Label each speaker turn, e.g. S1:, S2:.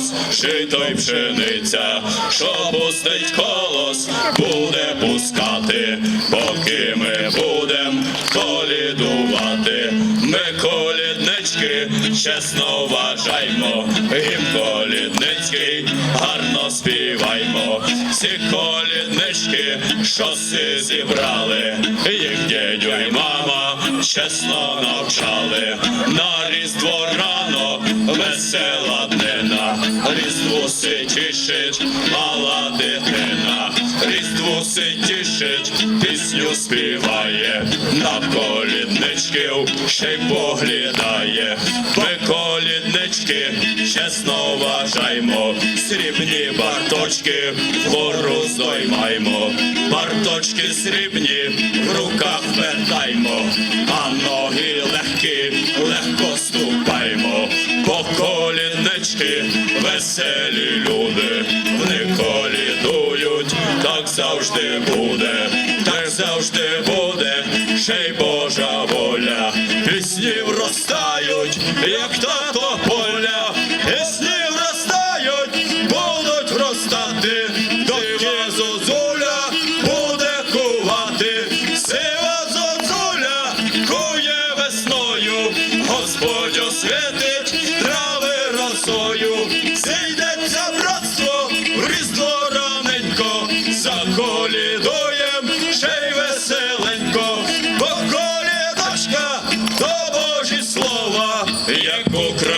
S1: колос, жито й пшениця, що пустить колос, буде пускати, поки ми будем колідувати. Ми коліднички, чесно вважаймо, гімн колідницький, гарно співаймо. Всі коліднички, що си зібрали, їх дядю й мама чесно навчали. На різдво різдву си тішить мала дитина, різдву си тішить, пісню співає, на колідничків ще й поглядає. Ми коліднички, чесно вважаймо, срібні барточки вгору здоймаймо, барточки срібні в руках вертаймо, а ноги легкі, легко ступаймо, бо коліднички веселі люди, вони колідують, так завжди буде, так завжди буде, ще й Божа воля, пісні вростають, як тато поля, пісні вростають, будуть вростати, доки зозуля буде кувати, сива зозуля кує весною, Господь освятить трави росою, все братство, різдво раненько, за колідоєм, ще й веселенько, бо колідочка, то Божі слова, як окра.